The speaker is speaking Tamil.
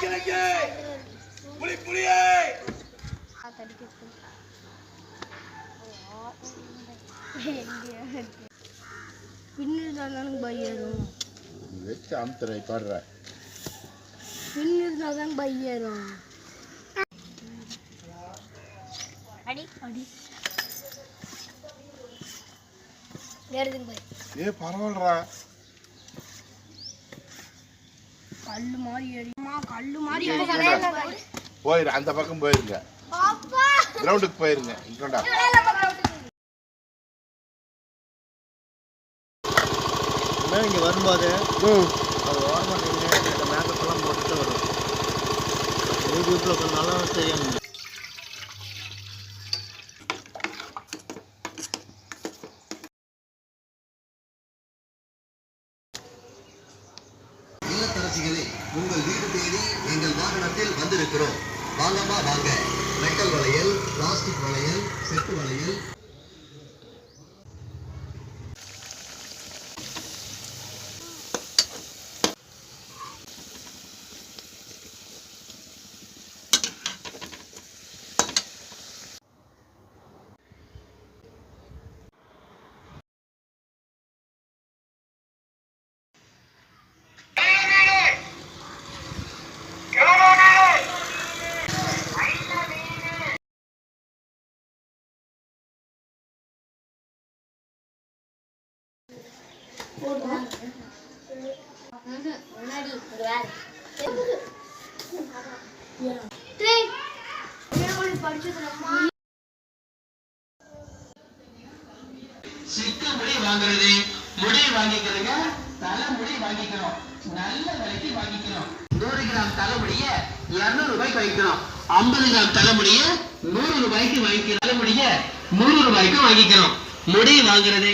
கிழக்கே புலி புலியே. பையரும் வச்சு அமுத்துற பாடுற பையரும் அடி அடி ஏ பரவாயில்லடா மாதிரி போயிரு அந்த பக்கம் போயிருங்க. கிரவுண்டுக்கு போயிருங்க. ஆனால் இங்கே வரும்போது? அது ஓரமாக நின்று மேக்கப் எல்லாம் போட்டுட்டு வரும். யூடியூப்பில் பண்ணாலும் தெரியும் எங்கள் வாகனத்தில் வந்திருக்கிறோம். வாங்கம்மா வாங்க. மெட்டல் வளையல் பிளாஸ்டிக் வளையல் செட்டு வளையல். சிக்க முடி வாங்குறது முடி வாங்கிக்கிறதுங்க தலைமுடி வாங்கிக்கிறோம் நல்ல விலைக்கு வாங்கிக்கிறோம் நூறு கிராம் தலைமுடிய இருநூறு ரூபாய்க்கு வாங்கிக்கிறோம் ஐம்பது கிராம் தலைமுடிய நூறு ரூபாய்க்கு வாங்கிக்கிறோம் தலைமுடிய நூறு ரூபாய்க்கு வாங்கிக்கிறோம் முடி வாங்குறது